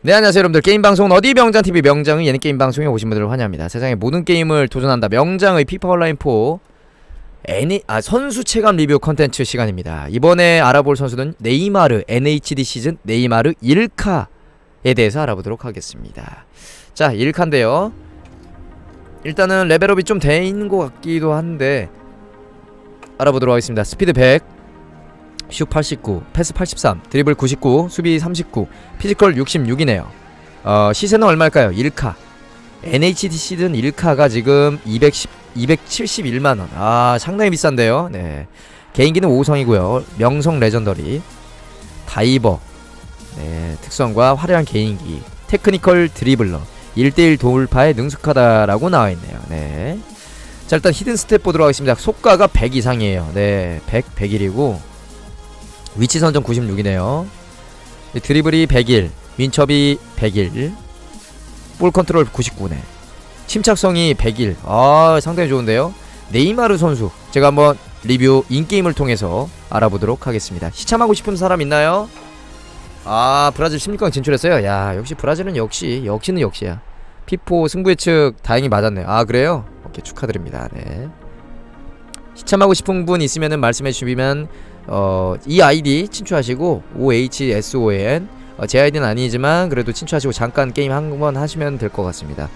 네 안녕하세요 여러분들. 게임방송은 어디 명장TV 명장의 예능 게임방송에 오신 분들을 환영합니다. 세상의 모든 게임을 도전한다. 명장의 피파 온라인4 애니, 아 선수 체감 리뷰 컨텐츠 시간입니다. 이번에 알아볼 선수는 네이마르 NHD 시즌 네이마르 1카에 대해서 알아보도록 하겠습니다. 자 1카인데요. 일단은 레벨업이 좀 돼 있는 것 같기도 한데 알아보도록 하겠습니다. 스피드 100 슛 89, 패스 83, 드리블 99, 수비 39, 피지컬 66이네요. 어, 시세는 얼마일까요? 1카. NHD 시즌 1카가 지금 210, 271만 원. 아, 상당히 비싼데요. 네. 개인기는 5성이고요. 명성 레전더리. 다이버. 네, 특성과 화려한 개인기. 테크니컬 드리블러. 1대1 돌파에 능숙하다라고 나와 있네요. 네. 자, 일단 히든 스텝 보도록 하겠습니다. 속가가 100 이상이에요. 네, 100, 100일이고 위치 선정 96이네요. 드리블이 101, 윈첩이 101, 볼 컨트롤 99네. 침착성이 101. 아, 상당히 좋은데요. 네이마르 선수 제가 한번 리뷰 인게임을 통해서 알아보도록 하겠습니다. 시참하고 싶은 사람 있나요? 아, 브라질 16강 진출했어요. 야, 역시 브라질은 역시 역시는 역시야. 피포 승부 예측 다행히 맞았네요. 아, 그래요? 오케이, 축하드립니다. 네. 시참하고 싶은 분 있으면은 말씀해 주시면 어, 이 아이디 친추하시고 OHSON 어, 제 아이디는 아니지만 그래도 친추하시고 잠깐 게임 한 번 하시면 될 것 같습니다.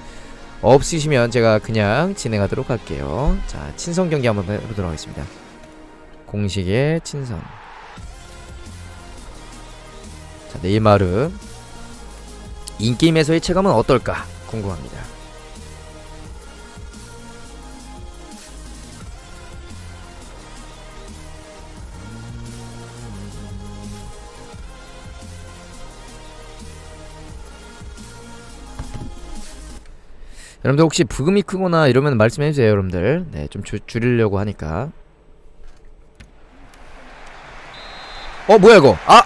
없으시면 제가 그냥 진행하도록 할게요. 자, 친선 경기 한번 해보도록 하겠습니다. 공식의 친선. 자, 네이마르 인게임에서의 체감은 어떨까 궁금합니다. 여러분들 혹시 부금이 크거나 이러면 말씀해 주세요, 여러분들. 네, 좀 줄, 줄이려고 하니까. 어, 뭐야 이거? 아!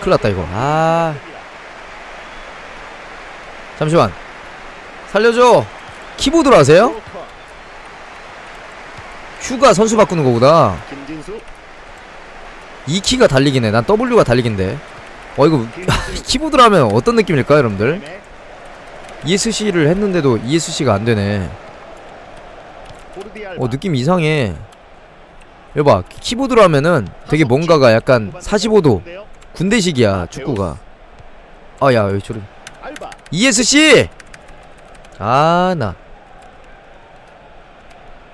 큰일 났다 이거. 아. 잠시만. 살려줘. 키보드로 하세요? Q가 선수 바꾸는 거구나. 이 키가 달리기네. 난 W가 달리기인데. 어 이거 키보드로 하면 어떤 느낌일까요, 여러분들? 네, ESC를 했는데도 ESC가 안 되네. 포르디알바 어 느낌 이상해. 여봐 키보드로 하면은 되게 뭔가가 약간 45도 군대식이야 축구가. 아야 왜 저래? ESC. 아 나.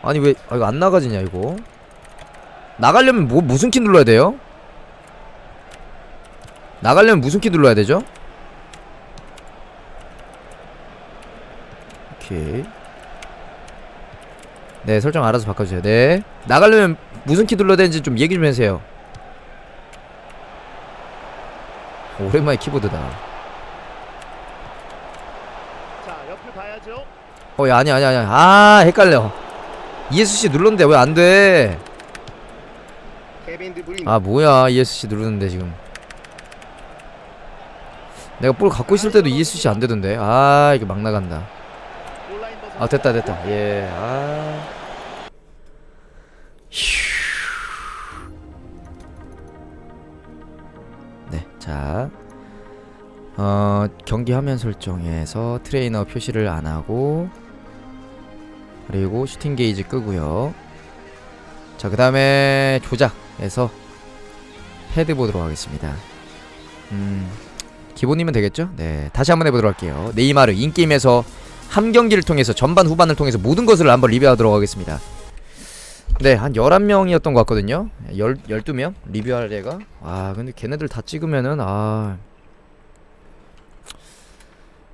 아니 왜 아, 이거 안 나가지냐 이거? 나가려면 뭐 무슨 키 눌러야 돼요? 나가려면 무슨 키 눌러야 되죠? 오케이. 네 설정 알아서 바꿔주세요. 네 나가려면 무슨 키 눌러야 되는지 좀 얘기 좀 해주세요. 오랜만에 키보드다. 자 옆을 봐야죠 어, 야, 아니야, 아니야, 아니야. 아, 헷갈려. ESC 눌렀는데 왜 안 돼? 케빈 드브린 아, 뭐야. ESC 누르는데 지금. 내가 볼 갖고 있을 때도 ESC 안 되던데. 아, 이게 막 나간다. 아, 됐다, 됐다. 예, 아. 휴. 네, 자. 어, 경기 화면 설정에서 트레이너 표시를 안 하고 그리고 슈팅 게이지 끄고요. 자, 그 다음에 조작에서 헤드 보도록 하겠습니다. 음. 기본이면 되겠죠? 네. 다시 한번 해보도록 할게요. 네이마르 인게임에서 한 경기를 통해서 전반 후반을 통해서 모든 것을 한번 리뷰하도록 하겠습니다. 네, 한 11명이었던 것 같거든요. 10, 12명? 리뷰할 애가? 아, 근데 걔네들 다 찍으면은, 아.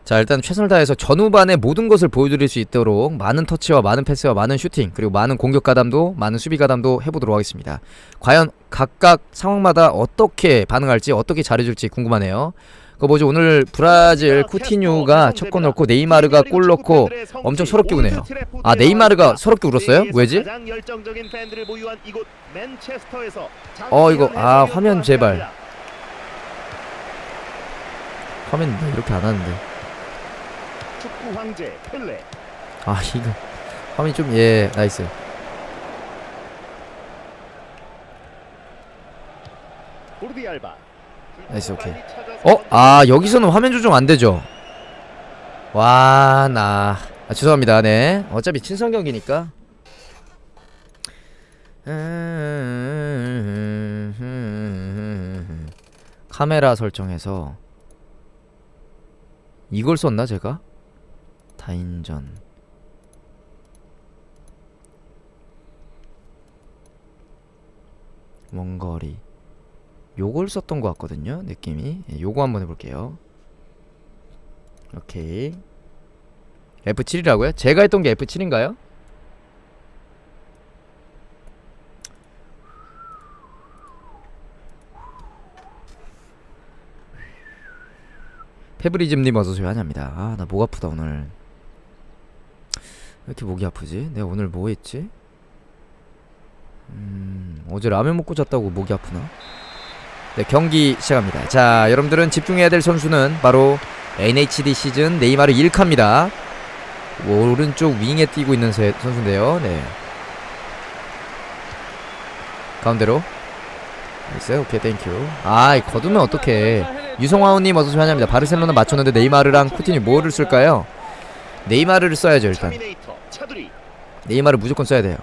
자, 일단 최선을 다해서 전후반에 모든 것을 보여드릴 수 있도록 많은 터치와 많은 패스와 많은 슈팅, 그리고 많은 공격 가담도, 많은 수비 가담도 해보도록 하겠습니다. 과연 각각 상황마다 어떻게 반응할지, 어떻게 잘해줄지 궁금하네요. 그거 뭐죠? 오늘 브라질 쿠티뉴가 첫 골 넣고 네이마르가 골 넣고 엄청 서럽게 우네요. 아 네이마르가 서럽게 울었어요? 왜지? 어, 이거, 아, 화면 제발. 화면 뭐 이렇게 안 하는데. 아 이거 화면이 좀예 나이스. 포르디알바 나이스 오케이. 어? 아 여기서는 화면 조정 안 되죠? 와나. 아, 죄송합니다. 네. 어차피 친선 경기니까. 카메라 설정해서 이걸 썼나 제가? 다인전. 원거리 요걸 썼던 것 같거든요 느낌이 예, 요거 한번 해볼게요 오케이 F7이라고요? 제가 했던 게 F7인가요? 페브리즘님 어서오세요 환영합니다 아 나 목 아프다 오늘 왜 이렇게 목이 아프지? 내가 오늘 뭐 했지? 음 어제 라면 먹고 잤다고 목이 아프나? 네 경기 시작합니다. 자 여러분들은 집중해야 될 선수는 바로 NHD 시즌 네이마르 1카입니다. 오른쪽 윙에 뛰고 있는 세- 선수인데요. 네. 가운데로. 나이스. 오케이 땡큐. 아이 거두면 어떡해. 유성화우님 어서오세요 환영합니다. 바르셀로나 맞췄는데 네이마르랑 쿠티니 뭐를 쓸까요? 네이마르를 써야죠 일단. 네이마르 무조건 써야 돼요.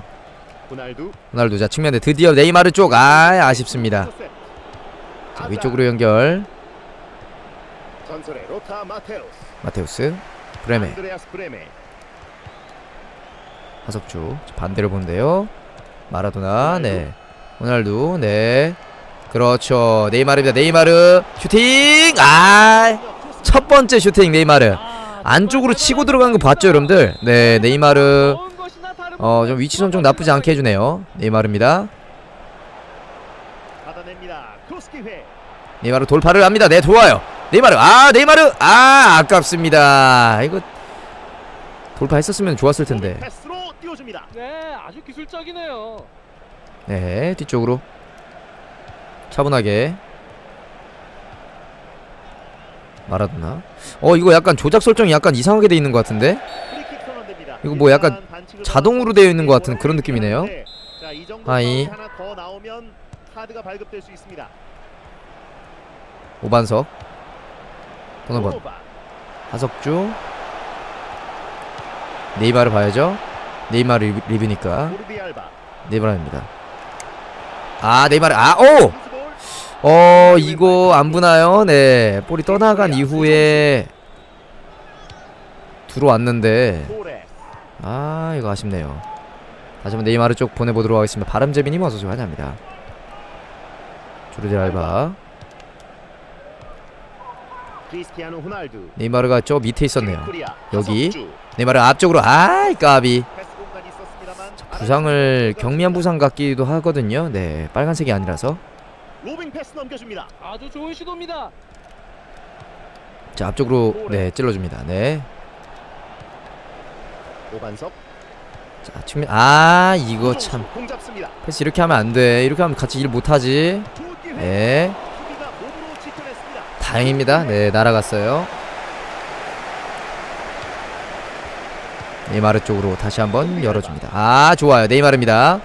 호날두. 호날두. 자 측면에 드디어 네이마르 쪽. 아 아쉽습니다 자, 위쪽으로 연결. 마테우스. 브레메. 하석주 자, 반대로 보는데요. 마라도나 네. 호날두 네. 그렇죠. 네이마르입니다. 네이마르 슈팅! 아 첫 번째 슈팅 네이마르. 안쪽으로 치고 들어간 거 봤죠 여러분들? 네 네이마르. 어 좀 위치 선정 나쁘지 않게 해주네요. 네이마르입니다 크로스 기회 네이마르 돌파를 합니다. 네 좋아요. 네이마르 아 네이마르 아 아깝습니다. 이거 돌파했었으면 좋았을 텐데. 패스로 띄워줍니다. 네, 아주 기술적이네요. 네 뒤쪽으로. 차분하게. 마라도나. 어 이거 약간 조작 설정이 약간 이상하게 돼 있는 것 같은데? 이거 뭐 약간 자동으로 되어 있는 것 같은 그런 느낌이네요. 하이. 오반석. 오바. 하석주. 네이마르 봐야죠. 네이마르 리뷰, 리뷰니까. 네이마르입니다. 아 네이마르. 아오! 어 이거 안 부나요? 네 볼이 떠나간 이후에 들어왔는데. 아 이거 아쉽네요. 다시 한번 네이마르 쪽 보내보도록 하겠습니다. 바람제비님 어서오세요 환영합니다. 조르디 알바 크리스티아노 호날두 네이마르가 저 밑에 있었네요. 여기. 네이마르 앞쪽으로. 아이 까비. 부상을 경미한 부상 같기도 하거든요. 네 빨간색이 아니라서. 로빙 패스 넘겨줍니다. 아주 좋은 시도입니다. 자 앞쪽으로 네 찔러줍니다. 네. 오반석. 자 측면. 아 이거 참. 패스 이렇게 하면 안 돼. 이렇게 하면 같이 일 못하지. 네 수비가 몸으로 지켜냈습니 다 다행입니다. 네 날아갔어요. 네이마르 쪽으로 다시 한번 열어줍니다. 아 좋아요. 네이마르입니다.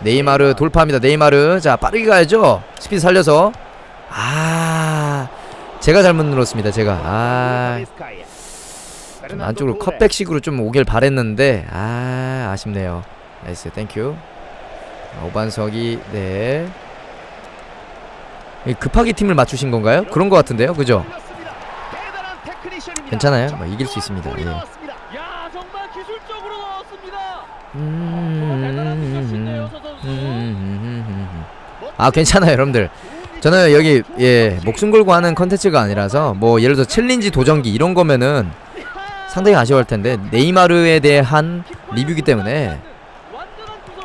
네이마르 돌파합니다. 네이마르. 자 빠르게 가야죠. 스피드 살려서. 아 제가 잘못 눌렀습니다 제가. 아 안쪽으로. 컷백식으로 좀 오길 바랬는데 아 아쉽네요. 나이스 땡큐 아, 오반석이 네. 이 급하게 팀을 맞추신 건가요? 그런 것 같은데요 그죠? 괜찮아요. 뭐 이길 수 있습니다. 예. 음. 아 괜찮아요 여러분들 저는 여기 예 목숨 걸고 하는 컨텐츠가 아니라서 뭐 예를 들어 챌린지 도전기 이런 거면은 상당히 아쉬워할 텐데 네이마르에 대한 리뷰기 때문에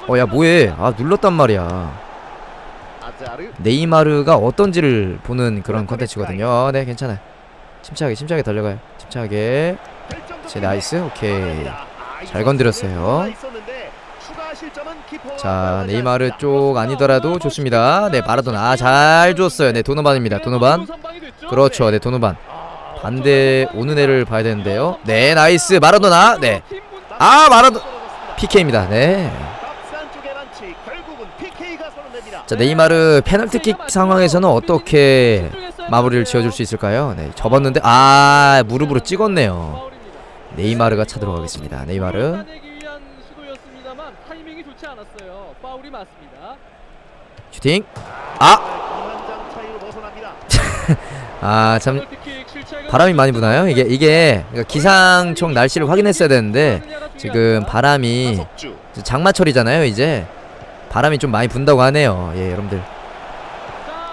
어 야 뭐해 아 눌렀단 말이야 네이마르가 어떤지를 보는 그런 컨텐츠거든요. 어, 네 괜찮아요. 침착하게 침착하게 달려가요. 침착하게. 제 나이스. 오케이. 아, 이잘 건드렸어요. 자 네이마르. 쪽 아니더라도 좋습니다. 네 마라도나. 아, 잘 줬어요. 네 도노반입니다. 도노반. 그렇죠. 네 도노반. 반대 오는 애를 봐야 되는데요. 네 나이스. 마라도나. 네 아 마라도 PK입니다. 쪽의 선언됩니다. 네이마르 페널티킥 상황에서는 어떻게 마무리를 지어줄 수 있을까요? 네, 접었는데 아 무릎으로 찍었네요. 네이마르가 차 들어가겠습니다. 네이마르. 않았어요. 파울이 맞습니다. 슈팅. 아. 아 참 바람이 많이 부나요? 이게 이게 그러니까 기상청 날씨를 확인했어야 되는데 지금 바람이 장마철이잖아요. 이제 바람이 좀 많이 분다고 하네요. 예, 여러분들.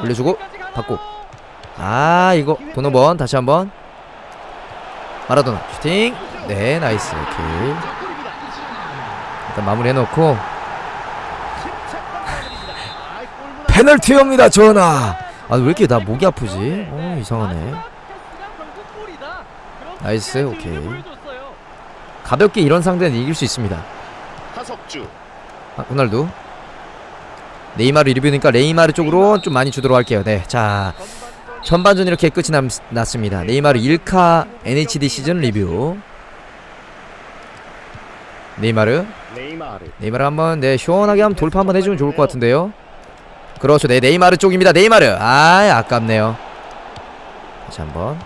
올려주고, 받고. 아 이거 도노번 다시 한번 마라도나 슈팅. 네, 나이스. 오케이. 일단 마무리 해놓고 페널티입니다, 전하. 아왜 이렇게 나 목이 아프지? 어 이상하네. 나이스, 오케이. 가볍게 이런 상대는 이길 수 있습니다. 아, 호날두. 네이마르 리뷰니까 네이마르 쪽으로 좀 많이 주도록 할게요. 네, 자 전반전 이렇게 끝이 남, 났습니다. 네이마르 1카 NHD 시즌 리뷰. 네이마르, 네이마르 한번 네 시원하게 한번 돌파 한번 해 주면 좋을 것 같은데요. 그렇죠, 네 네이마르 쪽입니다. 네이마르, 아 아깝네요. 다시 한번.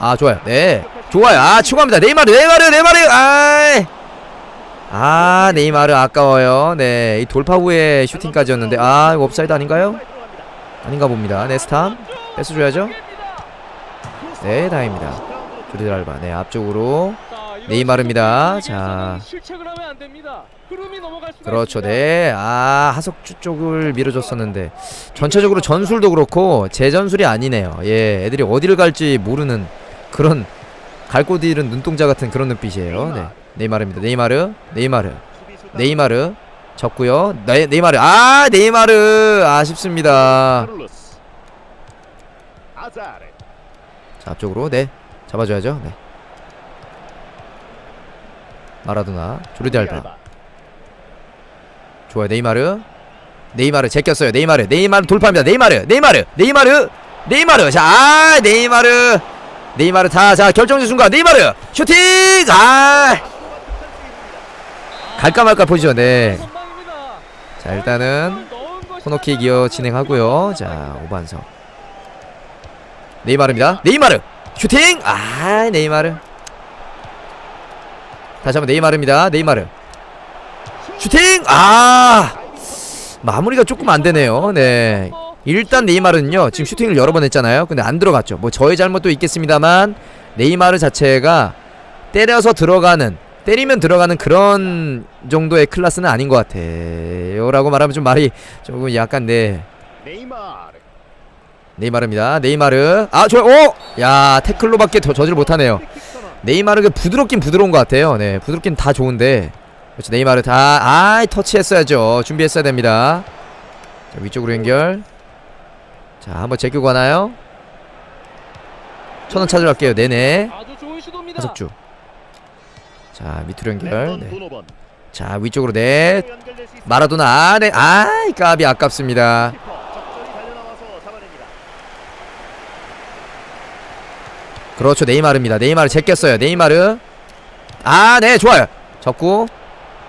아 좋아요, 네 좋아요. 아 추가합니다. 네이마르, 네이마르, 네이마르, 아. 아 네이마르 아까워요. 네, 이 돌파 후에 슈팅까지였는데 아 이거 옵사이드 아닌가요? 아닌가 봅니다. 네스탐 뺏어줘야죠. 네, 다행입니다. 조리들 알바. 네, 앞쪽으로 네이마르입니다. 자. 그렇죠. 있습니다. 네, 아 하석주 쪽을 밀어줬었는데 전체적으로 전술도 그렇고 제 전술이 아니네요. 예, 애들이 어디를 갈지 모르는 그런 갈곳 잃은 눈동자 같은 그런 눈빛이에요. 네, 네이마르입니다. 네이마르, 네이마르. 네이마르 접고요. 네, 네이마르. 아, 네이마르 아쉽습니다. 자, 앞쪽으로 네. 잡아줘야죠. 네. 마라도나, 조르디 알바. 좋아요. 네이마르. 네이마르 제꼈어요. 네이마르. 네이마르 돌파합니다. 네이마르. 네이마르. 네이마르. 네이마르. 자, 아, 네이마르. 네이마르 자, 자, 결정적 순간 네이마르 슈팅! 아! 갈까 말까 포지션. 네. 자, 일단은 코너킥 이어 진행하고요. 자, 오반석. 네이마르입니다. 네이마르 슈팅! 아, 네이마르. 다시 한번 네이마르입니다. 네이마르 슈팅! 아! 마무리가 조금 안 되네요. 네. 일단 네이마르는요. 지금 슈팅을 여러 번 했잖아요. 근데 안 들어갔죠. 뭐 저의 잘못도 있겠습니다만 네이마르 자체가 때려서 들어가는 때리면 들어가는 그런 정도의 클래스는 아닌 것 같아요 라고 말하면 좀 말이 조금 약간 네. 네이마르 네이마르입니다. 네이마르. 아 좋아 오야 태클로밖에 더 저지를 못하네요. 네이마르가 부드럽긴 부드러운 것 같아요. 네 부드럽긴 다 좋은데. 그렇죠. 네이마르 다아 터치했어야죠. 준비했어야 됩니다. 자 위쪽으로 연결 자 한번 제끼고 가나요? 천원 찾으러 갈게요. 네네. 아주 좋은 시도입니다. 하석주. 자 밑으로 연결. 네. 자 위쪽으로 네. 마라도나. 아 네. 아이 까비 아깝습니다. 그렇죠. 네이마르입니다. 네이마르 제꼈어요. 네이마르. 아 네. 좋아요. 접고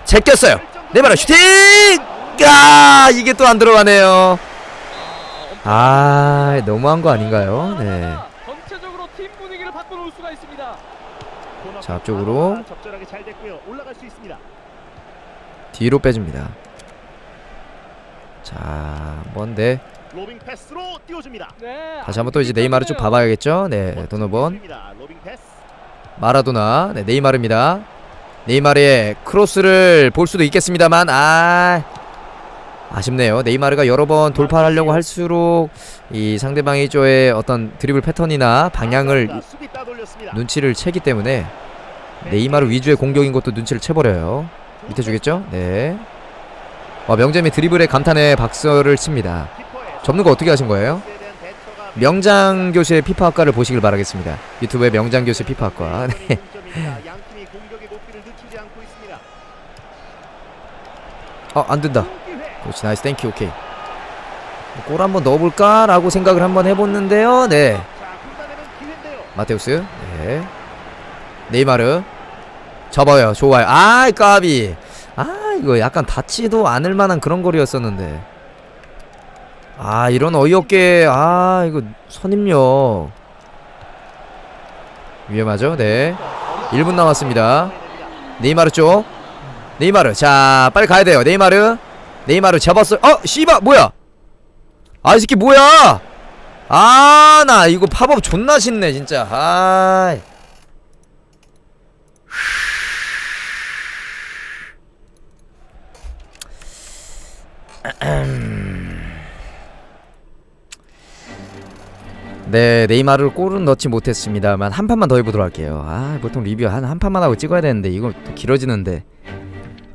제꼈어요. 네이마르 슈팅! 아 이게 또 안 들어가네요 아 너무한 거 아닌가요 네 전체적으로 팀 분위기를 바꿔놓을 수가 있습니다. 자, 앞쪽으로. 아, 적절하게 잘 됐고요. 올라갈 수 있습니다. 뒤로 빼줍니다 자 뭔데 로빙 패스로 띄워줍니다. 네. 다시 한번 또 이제 네이마르 쪽 봐봐야겠죠 네 패스. 마라도나 네 네이마르입니다 네이마르의 크로스를 볼 수도 있겠습니다만 아 아쉽네요 네이마르가 여러 번 돌파를 하려고 할수록 이 상대방의 조의 어떤 드리블 패턴이나 방향을 따돌렸습니다. 눈치를 채기 때문에 네이마르 위주의 공격인 것도 눈치를 채버려요 밑에 주겠죠 네 와, 명재미 드리블의 감탄에 박수를 칩니다 접는 거 어떻게 하신 거예요? 대처가 명장 교수의 피파학과를 보시길 바라겠습니다 유튜브에 명장 교수 피파학과 네. 있습니다. 어 안 된다 기회. 그렇지. 나이스. 땡큐. 오케이. 골 한번 넣어볼까? 라고 생각을 한번 해봤는데요. 네. 마테우스. 네. 네이마르. 접어요. 좋아요. 아 까비. 아 이거 약간 닿지도 않을 만한 그런 거리였었는데. 아 이런 어이없게. 아 이거 선임력. 위험하죠? 네. 1분 남았습니다. 네이마르 쪽. 네이마르. 자 빨리 가야 돼요. 네이마르 네이마르 잡았어. 어 씨바 뭐야? 아 이 새끼 뭐야? 아 나 이거 팝업 존나 쉽네 진짜. 아 네, 네이마르를 골은 넣지 못했습니다만 한 판만 더 해보도록 할게요. 아, 보통 리뷰 한 한 판만 하고 찍어야 되는데 이거 또 길어지는데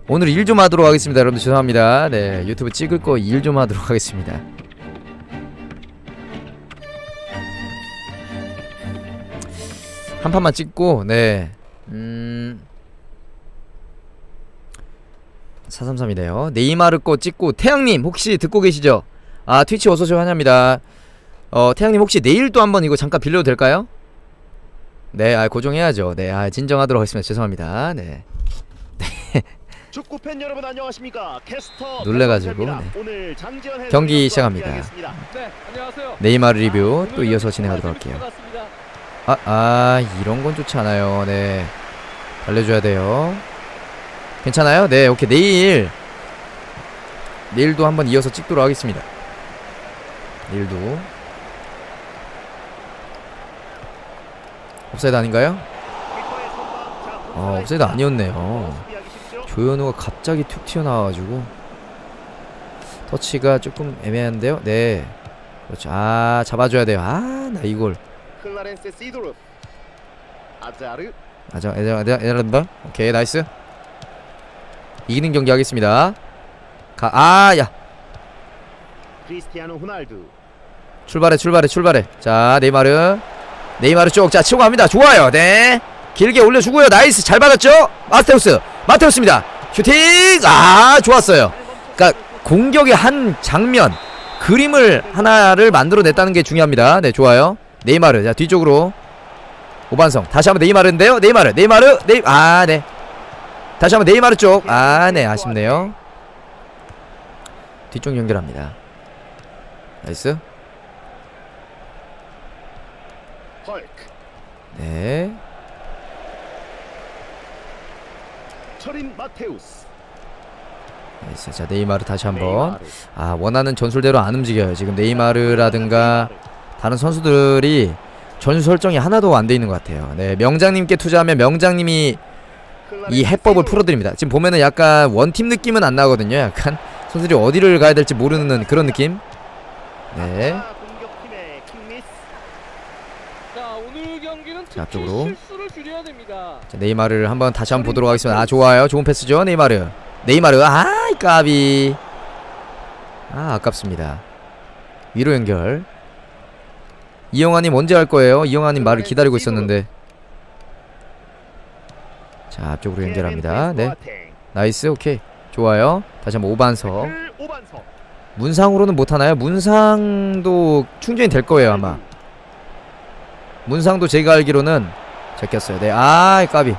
오늘 일 좀 하도록 하겠습니다. 여러분들 죄송합니다. 네, 유튜브 찍을 거 일 좀 하도록 하겠습니다. 한 판만 찍고 네, 음. 433이네요. 네이마르 거 찍고 태양님 혹시 듣고 계시죠? 아 트위치 어서오세요 환영합니다. 어 태양님 혹시 내일 또 한번 이거 잠깐 빌려도 될까요? 네, 아 고정해야죠. 네, 아 진정하도록 하겠습니다. 죄송합니다. 네, 축구 팬 여러분 안녕하십니까? 캐스터 놀래가지고. 네. 오늘 장지현 경기 시작합니다. 네, 안녕하세요. 네이마르 리뷰 또 이어서 진행하도록 할게요. 아, 아 이런 건 좋지 않아요. 네, 달래줘야 돼요. 괜찮아요? 네, 오케이 내일 내일도 한번 이어서 찍도록 하겠습니다. 내일도 옵사이드 아닌가요? 어, 옵사이드. 아니었네요. 조현우가 갑자기 툭 튀어나와가지고 터치가 조금 애매한데요. 네, 그렇죠. 아 잡아줘야 돼요. 아 나 이걸 클라렌스 시도르 아자르. 아자 에라 에라 오케이 나이스. 이기는 경기 하겠습니다. 가 아야. 크리스티아노 호날두. 출발해 출발해 출발해. 자 네이마르. 네이마르 쪽자 치고 갑니다. 좋아요. 네. 길게 올려주고요. 나이스. 잘 받았죠? 마테우스 마테우스입니다. 슈팅! 아 좋았어요. 그러니까 공격의 한 장면 그림을 하나를 만들어냈다는 게 중요합니다. 네 좋아요. 네이마르. 자 뒤쪽으로. 오반성. 다시 한번 네이마르인데요. 네이마르 네이마르 네이 아 네. 다시 한번 네이마르 쪽 아 네 아쉽네요. 뒤쪽 연결합니다. 나이스. 네 철인 마테우스. 나이스 자 네이마르 다시 한번. 아 원하는 전술대로 안 움직여요. 지금 네이마르라든가 다른 선수들이 전술 설정이 하나도 안 돼 있는 것 같아요. 네 명장님께 투자하면 명장님이 이 해법을. 풀어드립니다. 지금 보면은 약간 원팀 느낌은 안 나거든요. 약간 선수들이 어디를 가야 될지 모르는 그런 느낌. 네. 자, 오늘 경기는 특히 앞쪽으로. 자, 네이마르를 한번 다시 한번 보도록 하겠습니다. 아 좋아요, 좋은 패스죠, 네이마르. 네이마르, 아 까비. 아 아깝습니다. 위로 연결. 이영환님 언제 할 거예요? 이영환님 말을 기다리고 있었는데. 자 앞쪽으로 연결합니다. 네, 나이스, 오케이, 좋아요. 다시 한번 오반석. 오반석 문상으로는 못 하나요? 문상도 충전이 될 거예요 아마. 문상도 제가 알기로는 제꼈어요. 네, 아 까비.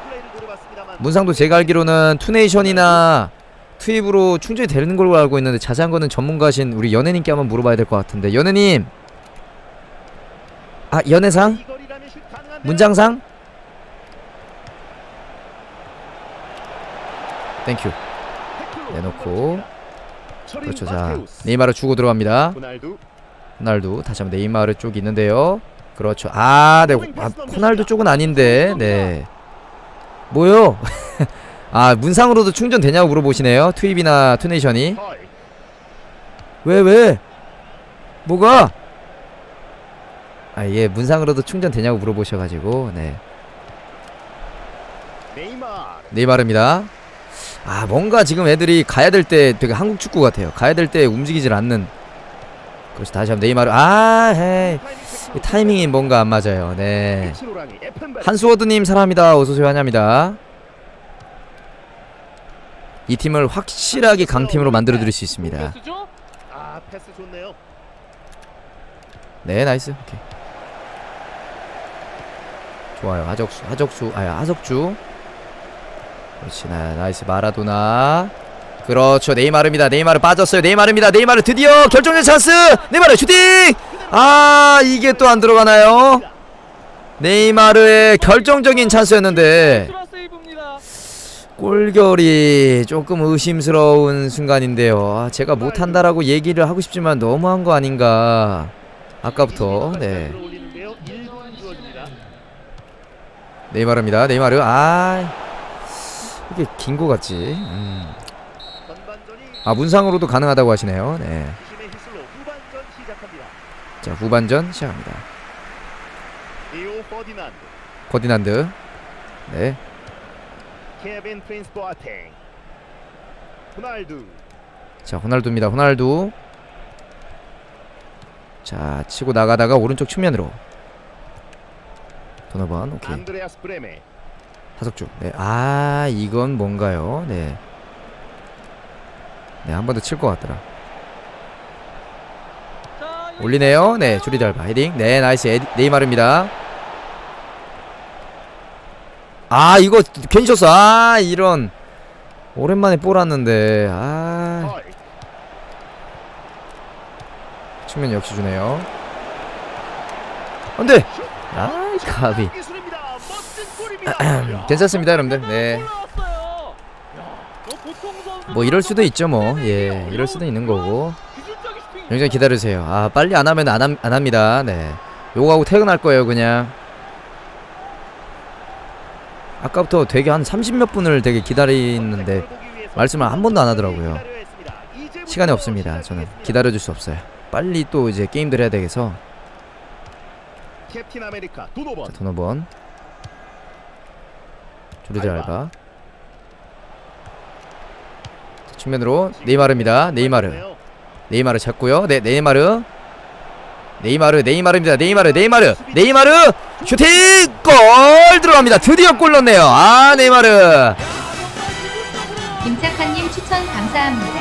문상도 제가 알기로는 투네이션이나 투입으로 충전이 되는 걸로 알고 있는데 자세한 거는 전문가신 우리 연예님께 한번 물어봐야 될 것 같은데 연예님 아 연예상? 문장상 땡큐 내놓고. 철인 그렇죠 자. 네이마르 주고 들어갑니다 호날두 다시 한번 네이마르 쪽 있는데요 그렇죠 아 네 아, 호날두 쪽은 아닌데 네 뭐요 아 문상으로도 충전되냐고 물어보시네요 투입이나 투네이션이 헐왜 왜? 뭐가? 아 예 문상으로도 충전되냐고 물어보셔가지고 네 네이마르 네이마르입니다. 아 뭔가 지금 애들이 가야 될 때 되게 한국 축구 같아요. 가야 될 때 움직이질 않는. 그렇지 다시 한번 네이마르 아 헤이. 이 타이밍이 뭔가 안 맞아요. 네. 한수워드님 사랑합니다. 어서오세요. 환영합니다. 이 팀을 확실하게 강팀으로 만들어 드릴 수 있습니다. 아네 나이스. 오케이. 좋아요. 하적수 하적수 아야 하석주 그렇지. 나, 나이스. 마라도나 그렇죠. 네이마르입니다. 네이마르 빠졌어요. 네이마르입니다. 네이마르 드디어 결정적 찬스! 네이마르 슈팅! 아 이게 또 안 들어가나요? 네이마르의 결정적인 찬스였는데. 골결이 조금 의심스러운 순간인데요. 아, 제가 못한다라고 얘기를 하고 싶지만 너무한 거 아닌가. 아까부터. 네. 올리는데요. 1분 주어집니다. 네이마르입니다. 네이마르. 아 이게 긴 거 같지. 음. 아 문상으로도 가능하다고 하시네요. 네. 자 후반전 시작합니다. 거디난드. 네. 호날두, 자 호날두입니다. 호날두. 자 치고 나가다가 오른쪽 측면으로 도너반 오케이. 다석주. 네. 아 이건 뭔가요? 네. 네 한 번 더 칠 것 같더라. 올리네요. 네 짧아 헤딩. 네 나이스. 에디, 네이마르입니다. 아 이거 괜히 쳤어. 아 이런. 오랜만에 볼 왔는데. 아. 헐, 측면 역시 주네요. 안 돼! 아 가비. 괜찮습니다 여러분들. 네 올라왔어요. 야, 너 보통 선수 뭐 이럴 수도 있죠 뭐 예 이럴 수도 있는 거고. 굉장히 기다려주세요. 아 빨리 안 하면 안, 함- 안 합니다. 네. 요거 하고 퇴근할 거예요 그냥. 아까부터 되게 한 30몇 분을 되게 기다리는데 말씀을 한 번도 안 하더라고요. 시간이 없습니다 저는. 기다려줄 수 없어요. 빨리 또 이제 게임들 해야 되겠어. 캡틴 아메리카 도노번, 자 도너번. 조리드 알바. 알바 자, 측면으로 네이마르입니다. 네이마르. 네이마르 잡고요. 네 네이마르. 네이마르 네이마르입니다. 네이마르 네이마르. 네이마르! 슈팅! 골 들어갑니다. 드디어 골 넣네요. 아 네이마르. 김착한님 추천 감사합니다.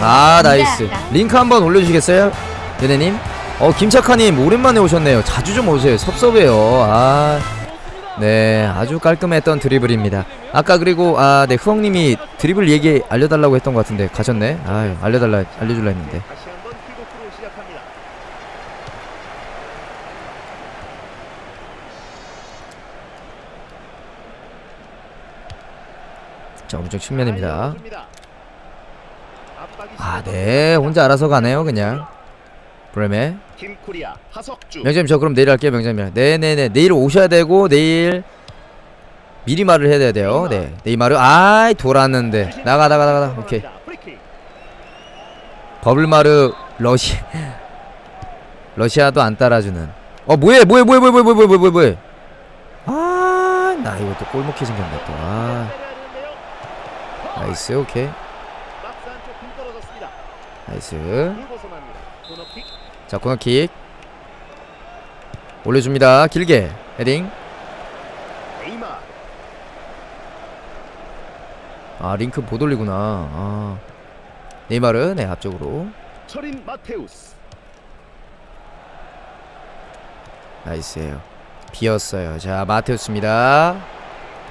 아 나이스. 링크 한번 올려주시겠어요? 네네님? 어 김착하님 오랜만에 오셨네요. 자주 좀 오세요. 섭섭해요. 아 네, 아주 깔끔했던 드리블입니다. 아까 그리고 아, 네, 후엉님이 드리블 얘기 알려달라고 했던 것 같은데 가셨네. 아유, 알려달라, 알려줄라 했는데. 자, 오른쪽 측면입니다. 아, 심하던 네, 혼자 알아서 가네요, 그냥. 브레메. 팀 코리아 하석주 명장님 저 그럼 내일 할게요, 명장님. 네, 네, 네. 내일 오셔야 되고 내일 미리 말을 해야 돼요. 네, 네이마르. 아이, 돌았는데. 나가, 나가, 나가, 나가. 오케이. 버블마르 러시 러시아도 안 따라주는. 어, 뭐해, 뭐해, 뭐해, 뭐해, 뭐해, 뭐해, 뭐해, 뭐해, 뭐해. 아, 나 이거 또 골목해 생겼네 또. 아, 때려야 되는데요. 나이스, 오케이. 나이스. 공 벗어납니다. 코너킥. 자 코너킥. 올려줍니다. 길게. 헤딩. 아 링크 못 올리구나. 아. 네이마르 네 앞쪽으로. 철인 마테우스. 나이스에요. 비었어요. 자 마테우스입니다.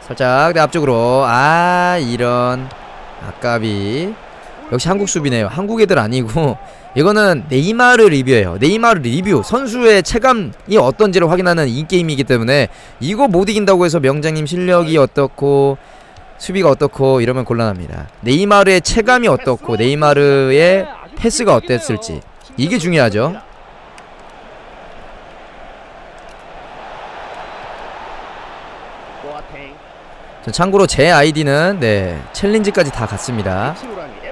살짝 네 앞쪽으로. 아 이런. 아까비 역시 한국 수비네요. 한국 애들 아니고 이거는 네이마르 리뷰예요. 네이마르 리뷰. 선수의 체감이 어떤지를 확인하는 인게임이기 때문에 이거 못 이긴다고 해서 명장님 실력이 어떻고 수비가 어떻고 이러면 곤란합니다. 네이마르의 체감이 어떻고 네이마르의 패스가 어땠을지. 이게 중요하죠. 참고로 제 아이디는 네 챌린지까지 다 갔습니다.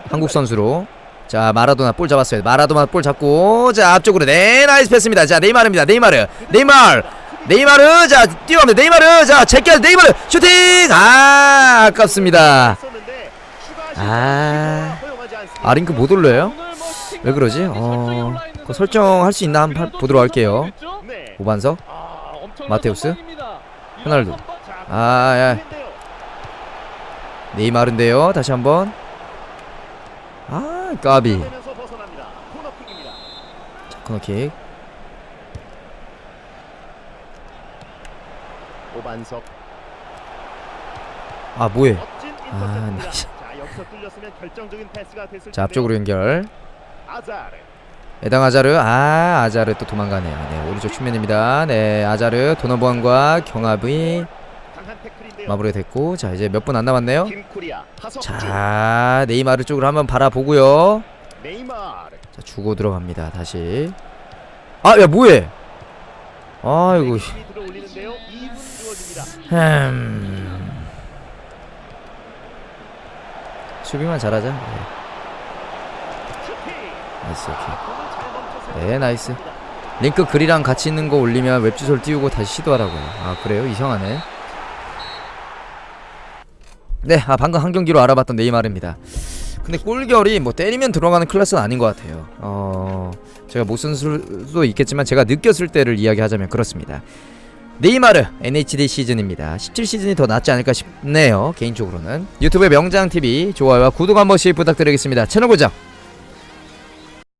한국 선수로 자 마라도나 볼 잡았어요 마라도나 볼 잡고 자 앞쪽으로 네 나이스 패스입니다 자 네이마르입니다 네이마르 네이마르 네이마르 자 뛰어갑니다 네이마르 자 제껴 네이마르 슈팅 아 아깝습니다 아. 시도가 허용하지 않습니다. 아 링크 못 올려요 왜 그러지 어 설정할 수 있나 한번 봐- 보도록 할게요 네. 오반석 마테우스? 호날두. 선방- 자, 아, 야. 공인데요. 네이마르인데요 다시 한번 아 까비. 자 코너킥. 오반석. 아 뭐해? 아 나이스. 자 앞쪽으로 연결. 에당 아자르. 아 아자르 또 도망가네요. 네 오른쪽 측면입니다. 네 아자르 도너보안과 경합이 마무리가 됐고 자 이제 몇 분 안 남았네요 자 네이마르 쪽으로 한번 바라보고요 자 주고 들어갑니다 다시 아 야 뭐해 아이고 씨. 힘이 들어 올리는데요. 2분 주어집니다. 음... 수비만 잘하자 네. 나이스 오케이 네, 나이스. 링크 글이랑 같이 있는 거 올리면 웹 주소를 띄우고 다시 시도하라고요. 아 그래요? 이상하네. 네, 아 방금 한 경기로 알아봤던 네이마르입니다. 근데 골결이 뭐 때리면 들어가는 클래스는 아닌 것 같아요. 어, 제가 못 쓴 수도 있겠지만 제가 느꼈을 때를 이야기하자면 그렇습니다. 네이마르 NHD 시즌입니다. 17 시즌이 더 낫지 않을까 싶네요. 개인적으로는 유튜브 명장 TV 좋아요와 구독 한 번씩 부탁드리겠습니다. 채널 고정